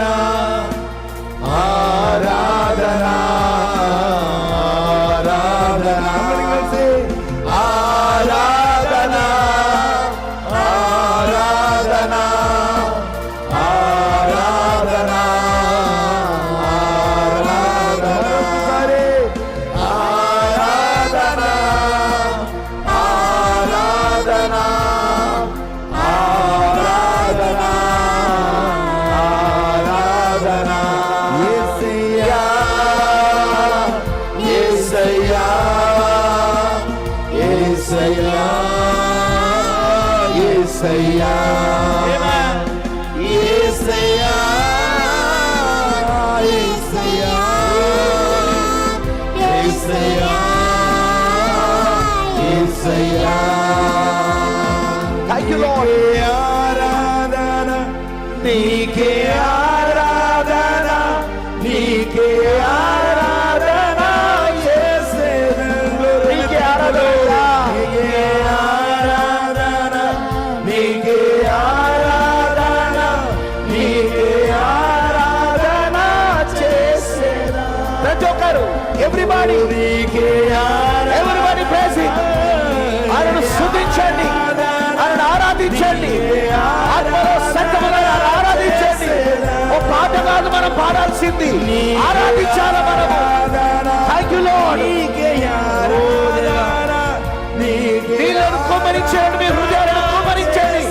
Ceará. Yesayya Yesayya Yesayya Yesayya Yesayya thank you Lord ఆరాధన నీకే ఆరాధన ఒకరు ఎవ్రీబాడి ఎవ్రీబాడి ప్రేసి ఆయనను శుద్ధించండి ఆయన ఆరాధించండి. ఆత్మలో సత్యములను ఆరాధించండి. ఓ పాట కాదు మనం పాడాల్సింది. ఆరాధించాల మనము? థ్యాంక్ యూ లోడ్ నీళ్ళను కుమరించండి మీ హృదయాలను కుమరించండి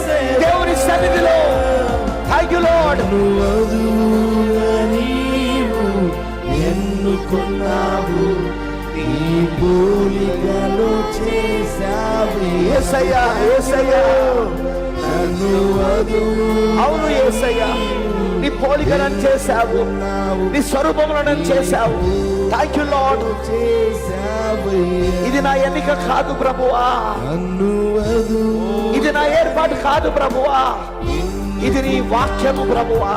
దేవుని సన్నిధిలో. థ్యాంక్ యూ లోడ్ ఎన్నుకున్నావు నీ పోలికలో చేశావు. యేసయ్యా, యేసయ్యా. నన్ను వధువు అవును యేసయ్యా నీ పోలికలను చేశావు. నీ స్వరూపములను చేశావు. థ్యాంక్ యూ చేశావు. ఇది నా ఎన్నిక కాదు ప్రభువా. ఇది నా ఏర్పాటు కాదు ప్రభువా. ఇది నీ వాక్యము ప్రభువా.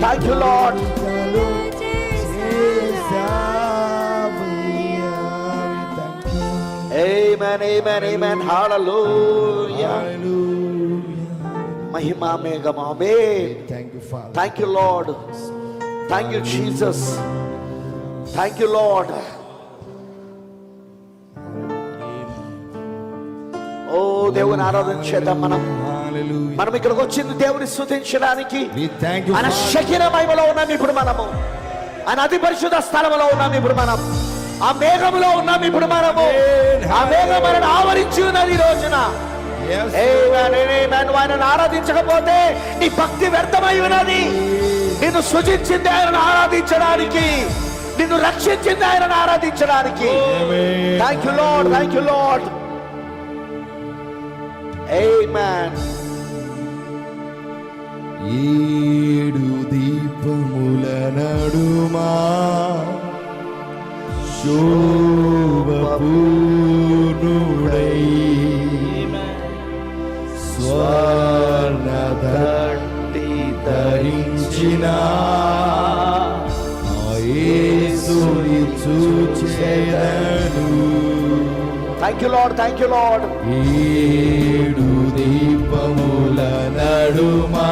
థ్యాంక్ యూ లార్డ్ ఆమేన్ ఆమేన్ ఆమేన్ హల్లెలూయా మహిమా మేఘం ఆమేన్ thank you thank you Lord thank you Jesus thank you Lord ఓ దేవుని ఆరాధన చేద్దాం మనం. మనం ఇక్కడికి వచ్చింది దేవుని you ఆయన. శకిన మహిమలో ఉన్నాం ఇప్పుడు మనము ఆయన అతి పరిశుద్ధ స్థలములో ఉన్నాం ఇప్పుడు మనం. ఆ మేఘములో ఉన్నాం ఇప్పుడు మనము. ఆ మేఘం మనను ఆవరించి ఉన్నది ఈ రోజున. ఆయనను ఆరాధించకపోతే నీ భక్తి వ్యర్థమై ఉన్నది. నిన్ను సృజించింది ఆయనను ఆరాధించడానికి. నిన్ను రక్షించింది ఆయనను ఆరాధించడానికి. Amen. Thank you Lord thank you Lord Amen. ఏడు దీపముల నడుమా శోభపూర్ణుడై స్వర్ణదండి ధరించిన ఆ యేసుని thank you Lord thank you Lord ఏడు దీపముల నడుమా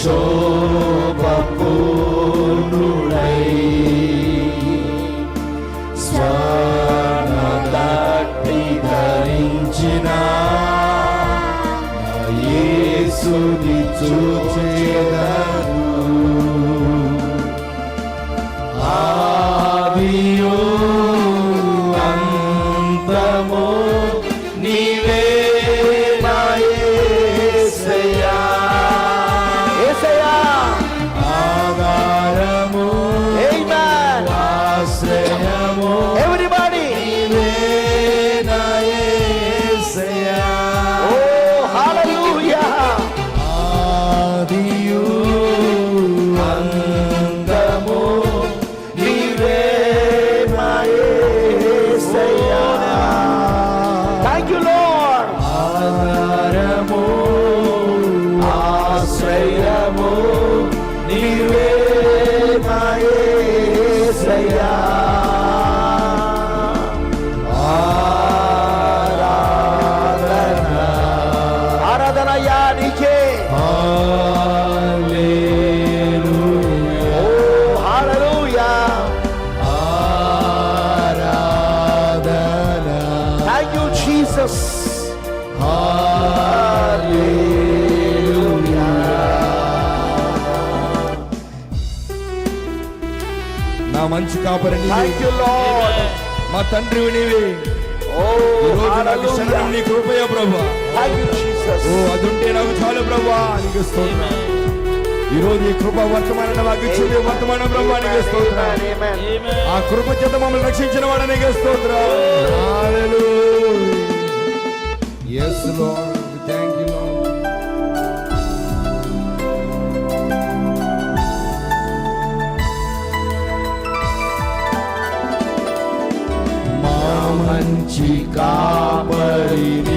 శోభపూ యేసుని చూచెదను మంచి కాపరి మా తండ్రి నీవే. నాకు శరణం నీ కృపయ ప్రభా. ఓ అదుంటే నాకు చాలు ప్రభా నీకు స్తోత్రం. ఈ రోజు ఈ కృప వర్తమానం నాకు ఇచ్చింది వర్తమానం ప్రభా నీకు స్తోత్రం. ఆ కృప చేత మమ్మల్ని రక్షించిన వాడు నీకు స్తోత్రం. Yes, Lord. మంచి కాపరి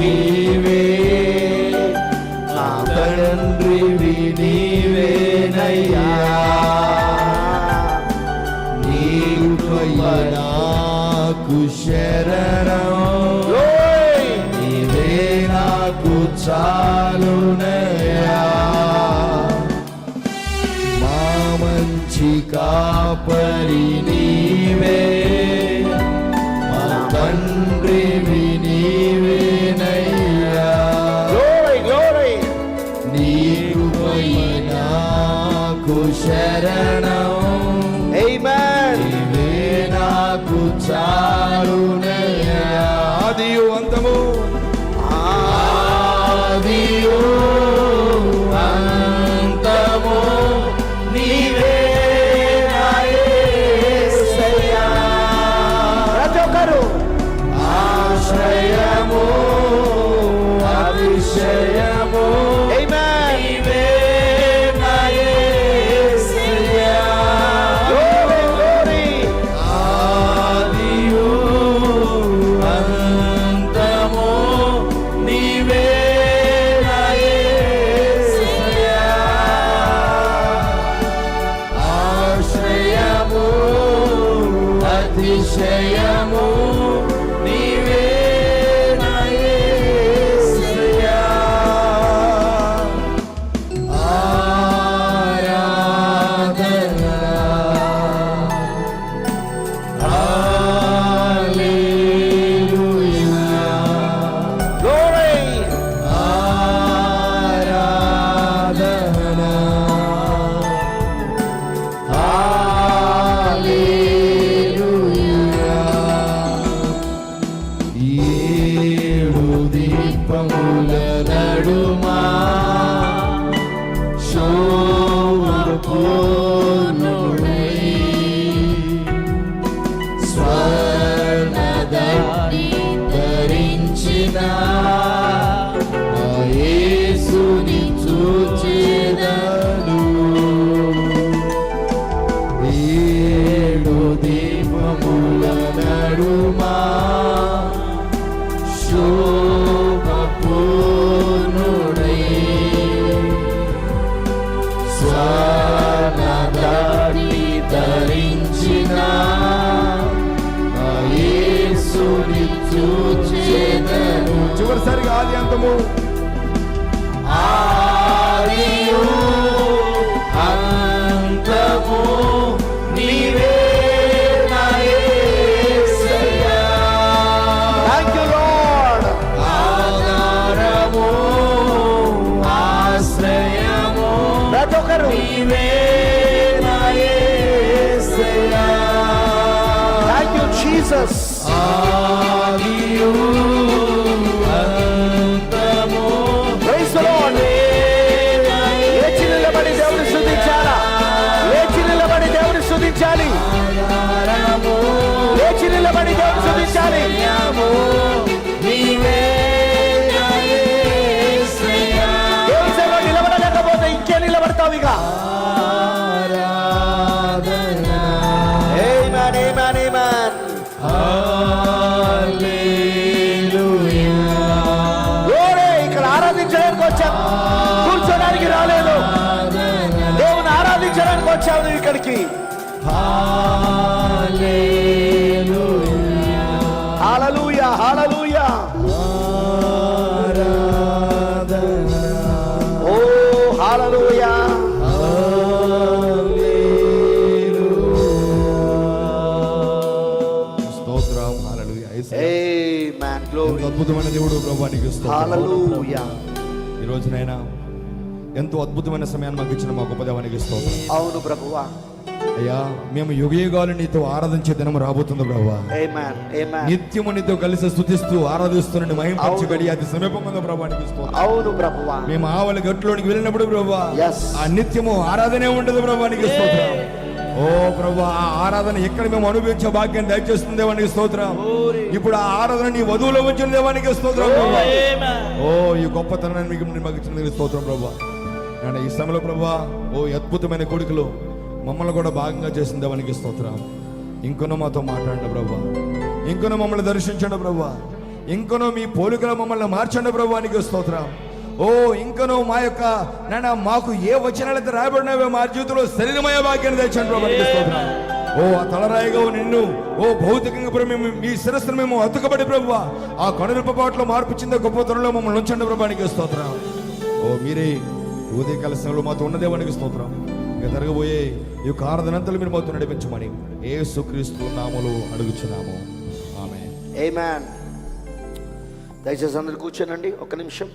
అతిశయము నీవే శోభపూర్ణుడై ధరించిన యేసుని చూచెదను ఏడు దీపముల నడుమా శోభపూర్ణుడై. స్వర్ణదాని ధరించిన చివరిసారిగా ఆది అంతము. ఆదియు ఇక్కడ ఆరాధించడానికి వచ్చాం. కూర్చోడానికి రాలేదు. దేవుని ఆరాధించడానికి వచ్చావు నువ్వు ఇక్కడికి. హాలలుయా హాలలుయా ఆరాధన హల్లెలూయా ఈ రోజునైనా ఎంతో అద్భుతమైన సమయాన్ని మాకు ఇచ్చిన మా గొప్ప దేవానికి స్తోత్రం. అవును ప్రభువా. అయ్యా మేము యుగ యుగాలు నీతో ఆరాధించే దినం రాబోతుంది ప్రభా నిత్యము నీతో కలిసి స్థుతిస్తూ ఆరాధిస్తున్న మహింపరిచి అవును. గడి అది సమీపంగా ప్రభానికి అవును ప్రభువా. మేము ఆవలి గట్లోనికి వెళ్ళినప్పుడు ప్రభా Yes. ఆ నిత్యము ఆరాధనే ఉండదు ప్రభానికి స్తోత్రం. ఓ ప్రభా ఆ ఆరాధన ఎక్కడ మేము అనుభవించే భాగ్యం దయచేస్తుంది దేవానికి స్తోత్రం. ఇప్పుడు ఆ ఆరాధన నీ వధువులో వచ్చిన దేవానికి స్తోత్రం ప్రభా. ఓ ఈ గొప్పతనాన్ని మీకు మాకు ఇచ్చిన స్తోత్రం ప్రభా. నాయన ఈ సమయంలో ప్రభా ఓ ఈ అద్భుతమైన కొడుకులు మమ్మల్ని కూడా భాగంగా చేసిన దేవానికి స్తోత్రం. ఇంకొనో మాతో మాట్లాడండి ప్రభా. ఇంకొనో మమ్మల్ని దర్శించండి ప్రభా. ఇంకొనో మీ పోలికలో మమ్మల్ని మార్చండి ప్రభానికి స్తోత్రం. ఓ ఇంకనో మా యొక్క నాయన మాకు ఏ వచనాలైతే రాయబడినవో మా జీవితంలో శరీరమయ భాగ్యాన్ని తెచ్చాను ప్రభానికి ఓ ఆ తలరాయిగా నిన్ను ఓ భౌతికంగా ప్రభు మేము మీ శిరస్సును మేము అతుకబడి ప్రభు ఆ కనురెప్పపాట్లో మార్పు చెందే గొప్పతనంలో మమ్మల్ని ఉంచండి ప్రభానికి స్తోత్రం ఓ మీరే ఈ ఉదయకాల సమయంలో మాతో ఉన్నదేవానికి స్తోత్రం. ఇక జరగబోయే ఈ యొక్క ఆరాధనంతలు మీరు మాతో నడిపించమని ఏ సుక్రీస్తు నామలు అడుగుచున్నాము. ఆమె ఆమేన్ దయచేసి అందరు కూర్చోనండి ఒక నిమిషం.